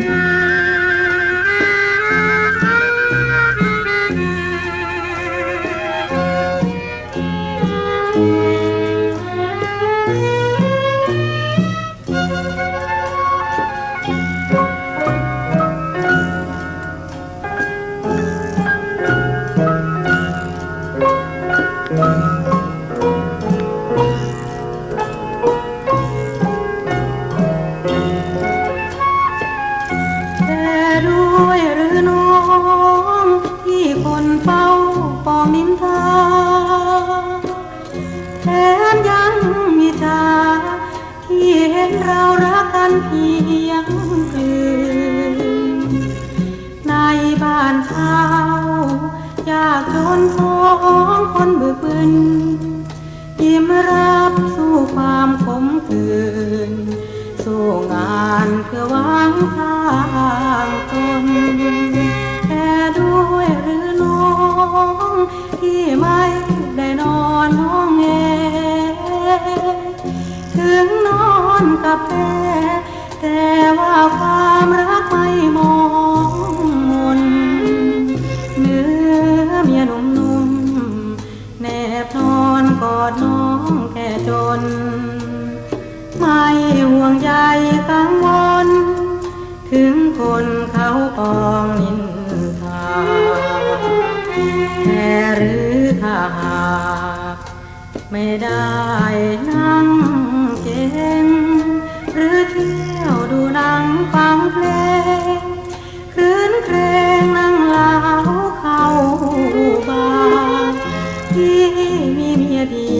Yeah. จาที่เห็นเรารักกันเพียงคืนในบ้านเขายากจนของคนบึกบึนยิ้มรับสู้ความขมขื่น ความรักไม่มองมนเนื้อเมียหนุ่มๆแนบนอนกอดน้องแก่จน ไม่ห่วงใยกังวล ถึงคนเขาปองนินทาแค่หรือถ้าหากไม่ได้นั่ง มีเมียดี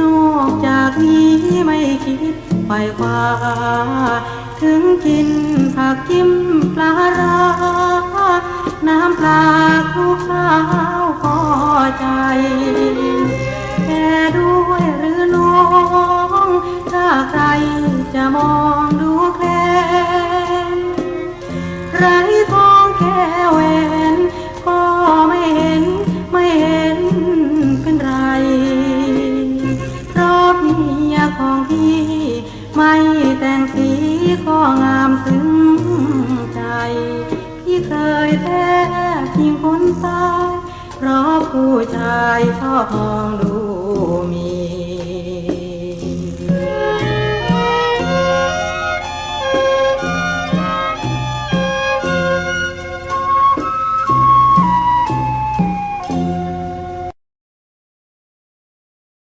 นอกจากนี้ไม่คิดไปคว้าถึงกินผักจิ้มปลาร้าน้ำปลาคลุกข้าวพอใจแค่ด้วยหรือน้อง ถ้าใครจะมองดูแคลนไร ไม่แต่งสีก็งามถึงใจ พี่เคยแท้ทิ้งคนตายเพราะผู้ชายชอบมองดูมี